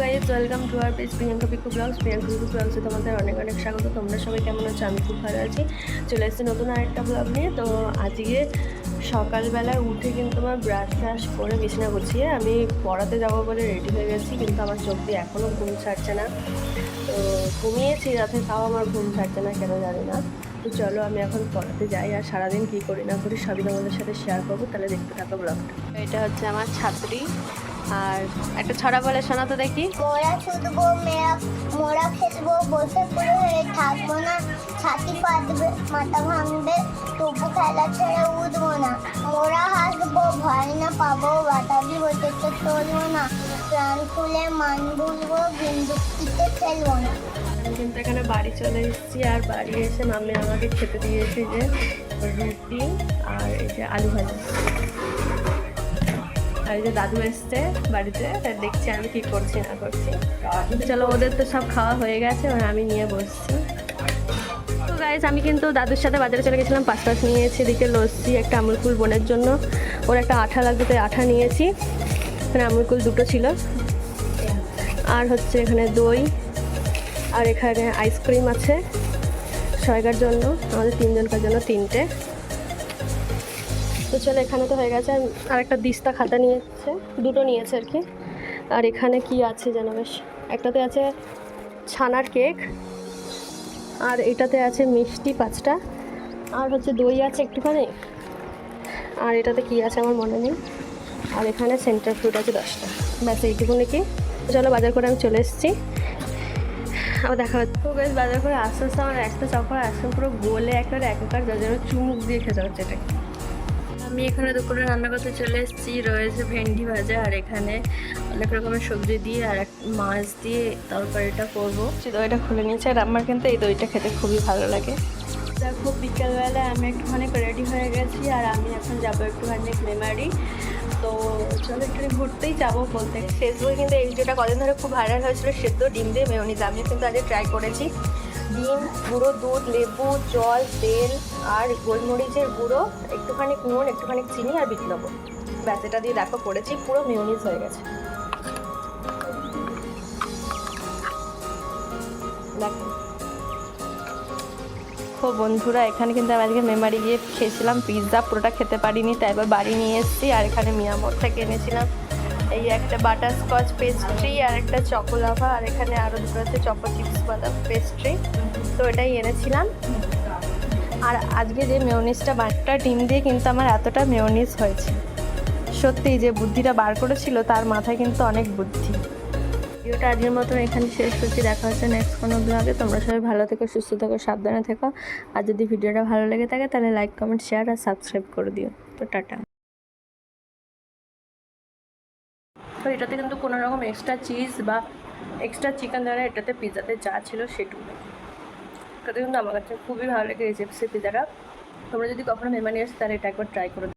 Guys welcome to our page Priyanka Piku blogs Priyanka Piku ব্লগসে তোমাদের অনেক অনেক স্বাগত। তোমরা সবাই কেমন আছো? আমি খুব ভালো আছি। চলে এসেছি নতুন আরেকটা ব্লগ নিয়ে। তো আজকে সকালবেলায় উঠে কিন্তু আমার ব্রাশ ট্রাশ করে বিছানা গুছিয়ে আমি পড়াতে যাব বলে রেডি হয়ে গেছি, কিন্তু আমার চোখ দিয়ে এখনও ঘুম ছাড়ছে না। তো ঘুমিয়েছি, রাতে তাও আমার ঘুম ছাড়ছে না, কেন জানি না। তো চলো আমি এখন পড়াতে যাই, আর সারাদিন কী করি না করি সবই তোমাদের সাথে শেয়ার করব। তাহলে দেখতে থাকো ব্লগটা এটা হচ্ছে আমার ছাত্রী। আর একটা ছড়া বলে শোনা তো দেখি। মোরা ছুটবো মেরা মোরা খেলব বসে পড়ে হয়ে থাকব না। ছাতি পাতবে মাথা ভাঙবে তবু খেলা ছেড়ে উঠবো না। মোরা হাসবো ভয় না পাবো বাতাবি হতে তো চলবো না। প্রাণ খুলে মান ভুলবো বিন্দুকিতে খেলব না। কিন্তু এখানে বাড়ি চলে এসেছি আর বাড়ি এসে মাম্মি আমাকে খেতে দিয়েছে যে রুটি আর এই যে আলু ভাজা। আর যে দাদু এসছে বাড়িতে দেখছি আমি কি করছি, না করছি। চলো, ওদের তো সব খাওয়া হয়ে গেছে, এবার আমি নিয়ে বসছি। তো গাইজ আমি কিন্তু দাদুর সাথে বাজারে চলে গেছিলাম পাঁচ পাঁচ নিয়েছি, এদিকে লস্যি, একটা আমুল আমুলকুল বোনের জন্য। ওর একটা আঠা লাগবে, তাই আঠা নিয়েছি। এখানে আমুল আমুলকুল দুটো ছিল। আর হচ্ছে এখানে দই, আর এখানে আইসক্রিম আছে সবাইকার জন্য, আমাদের তিনজনকার জন্য তিনটে। তো চলো, এখানে তো হয়ে গেছে। আর একটা দিস্তা খাতা নিয়েছে, দুটো নিয়েছে আর কি। আর এখানে কি আছে যেন বেশ? একটাতে আছে ছানার কেক, আর এটাতে আছে মিষ্টি পাঁচটা। আর হচ্ছে দই আছে একটুখানি। আর এটাতে কি আছে আমার মনে নেই। আর এখানে সেন্টার ফ্রুট আছে দশটা। ব্যাস এইটুকু নাকি চলো, বাজার করে আমি চলে এসেছি। আবার দেখা হচ্ছে। বেশ বাজার করে আস্তে আস্তে আমার একটা চকর আইসক্রিম পুরো গোলে, একেবারে একাকার, যার জন্য চুমুক দিয়ে খেতে হচ্ছে এটাকে। আমি এখানে দুপুরে রান্না করতে চলে এসেছি। রয়েছে ভেন্ডি ভাজা আর এখানে অনেক রকমের সবজি দিয়ে আর এক মাছ দিয়ে তরকারিটা করব। দইটা খুলে নিয়েছি আর আমার কিন্তু এই দইটা খেতে খুবই ভালো লাগে। দেখো বিকেলবেলা আমি একটুখানি রেডি হয়ে গেছি আর আমি এখন যাব একটুখানি মেমারি তো চলো একটু ঘুরতেই যাব বলতে। ফেসবুকে কিন্তু এই ভিডিওটা কদিন ধরে খুব ভাইরাল হয়েছিল, সেদ্ধ ডিম দিয়ে মেয়নিজ। আমিও কিন্তু আজকে ট্রাই করেছি। ডিম গুঁড়ো, দুধ, লেবু, জল, তেল আর গোলমরিচের গুঁড়ো একটুখানি নুন একটুখানি চিনি আর বিট লবণ। ব্যাস, এটা দিয়ে দেখো, করেছি, পুরো মেয়নিজ হয়ে গেছে। দেখো। দেখো বন্ধুরা, এখানে কিন্তু আমি আজকে মেমারি গিয়ে খেয়েছিলাম পিৎজা পুরোটা খেতে পারিনি, তাই এবার বাড়ি নিয়ে এসেছি, আর এখানে মিয়ামোর থেকে এনেছিলাম। এই একটা বাটার স্কচ পেস্ট্রি আর একটা চকোলাভা আর এখানে আরও দুটো আছে চকো চিপস বাদাম পেস্ট্রি তো এটাই এনেছিলাম। আর আজকে যে মেয়নিজটা বাটটা ডিম দিয়ে কিন্তু আমার এতটা মেয়নিজ হয়েছে। সত্যি, যে বুদ্ধিটা বার করেছিল, তার মাথায় কিন্তু অনেক বুদ্ধি। ভিডিওটা আজকের মতন এখানে শেষ করছি। দেখা হচ্ছে নেক্সট কোনো ব্লগে তোমরা সবাই ভালো থেকো, সুস্থ থেকো, সাবধানে থেকো। আর যদি ভিডিওটা ভালো লেগে থাকে, তাহলে লাইক কমেন্ট শেয়ার আর সাবস্ক্রাইব করে দিও। তো টাটা। তো এটাতে কিন্তু কোনো রকম এক্সট্রা চিজ বা এক্সট্রা চিকেন দেওয়া এটাতে পিৎজাতে যা ছিল সেটুকু। এটাতে কিন্তু আমার কাছে খুবই ভালো লাগে রেসিপি পিৎজাটা তোমরা যদি কখনো মেমানি আসো, তাহলে এটা একবার ট্রাই করে